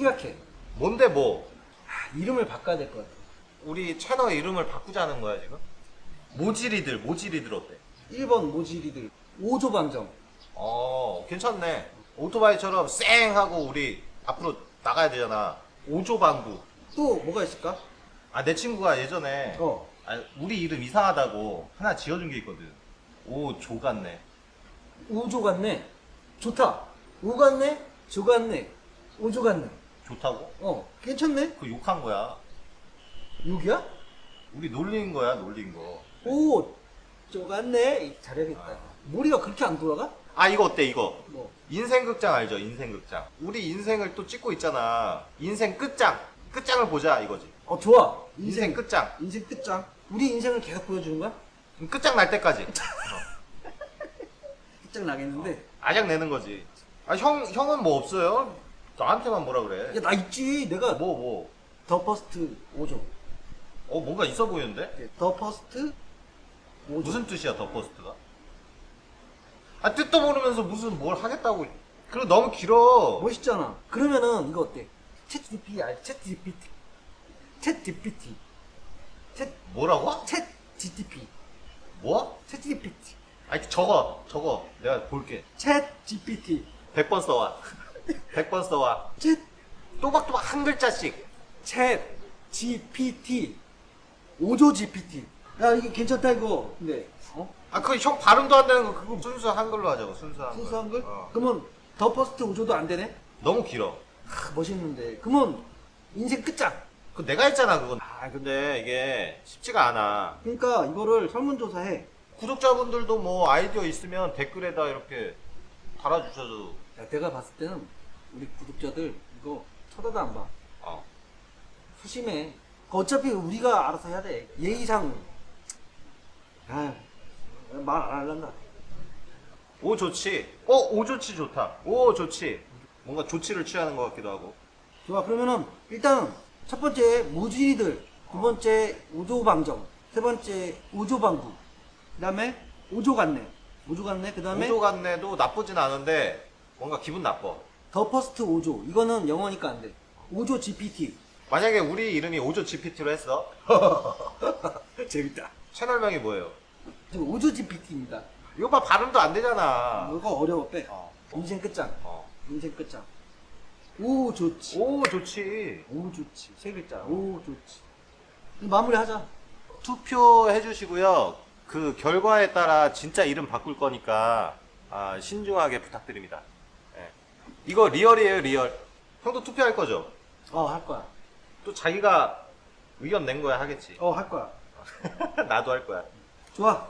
심각해. 뭔데 뭐? 아, 이름을 바꿔야 될 것 같아. 우리 채널 이름을 바꾸자는 거야 지금? 모지리들 모지리들 어때? 1번 모지리들 5조 방정. 어 괜찮네 오토바이처럼 쌩 하고 우리 앞으로 나가야 되잖아 오조방구 또 뭐가 있을까? 아 내 친구가 예전에 어. 아, 우리 이름 이상하다고 하나 지어준 게 있거든 오조 같네 5조 같네. 좋다. 5 같네. 조 같네. 5조 같네. 좋다고? 어, 괜찮네. 그 욕한 거야 6이야? 우리 놀린 거야 놀린 거. 오, 조 같네. 잘해야겠다. 머리가 그렇게 안 돌아가? 아 이거 어때 이거? 뭐. 인생극장 알죠 인생극장 우리 인생을 또 찍고 있잖아 인생 끝장 끝장을 보자 이거지 어, 좋아. 인생 끝장 인생 끝장. 우리 인생을 계속 보여주는 거야? 끝장 날 때까지 끝장 나겠는데. 아작 내는 거지 아 형 형은 뭐 없어요? 나한테만 뭐라 그래 야, 나 있지. 내가 뭐 뭐. 더 퍼스트 5조. 어 뭔가 있어 보이는데? 더 퍼스트 5조. 무슨 뜻이야 더 포스트가? 아 뜻도 모르면서 무슨 뭘 하겠다고 그리고 너무 길어 멋있잖아. 그러면은 이거 어때? 챗 GPT 알? 챗 GPT. 챗 GPT. 챗 뭐라고? 챗 GTP. 뭐? 챗 GPT. 아니 적어 적어 내가 볼게 챗 GPT. 100번 써와 100번 써와 챗 또박또박 한 글자씩 챗 GPT. 5조 GPT. 야, 이게 괜찮다 이거. 근데 어? 아그형 발음도 안 되는 거 그거 순수 한글로 하자고 순수 한 글 순수 한글? 어. 그러면 더 퍼스트 5조도 안 되네? 너무 길어 아, 멋있는데. 그러면 인생 끝장. 그 내가 했잖아 그건 아 근데 이게 쉽지가 않아 그러니까 이거를 설문조사해. 구독자분들도 뭐 아이디어 있으면 댓글에다 이렇게 달아주셔도 야, 내가 봤을 때는 우리 구독자들 이거 쳐다도 안 봐. 어. 소심해. 어차피 우리가 알아서 해야 돼. 예의상. 아, 말안 할란다. 오 좋지 어오 좋지 좋다 오 좋지 뭔가 조치를 취하는 것 같기도 하고 좋아, 그러면은 일단 첫 번째 모질이들, 두 번째 오조방정, 세 번째 오조방구, 그 다음에 오조간내, 오조간내, 그 다음에 오조 같네도 나쁘진 않은데 뭔가 기분 나빠 더 퍼스트 오조. 이거는 영어니까 안 돼. 오조 GPT. 만약에 우리 이름이 오조 GPT로 했어 재밌다. 채널명이 뭐예요? 지금 오조 GPT입니다. 이거 봐 발음도 안 되잖아 이거 어려워 빼. 어. 인생 끝장. 어. 인생 끝장. 오 좋지. 오 좋지 오 좋지. 세 글자. 오 좋지. 마무리하자. 투표해 주시고요 그 결과에 따라 진짜 이름 바꿀 거니까 아, 신중하게 부탁드립니다 예. 이거 리얼이에요 리얼 형도 투표할 거죠? 어 할 거야. 또 자기가 의견 낸 거야 하겠지 어 할 거야. 나도 할 거야 좋아.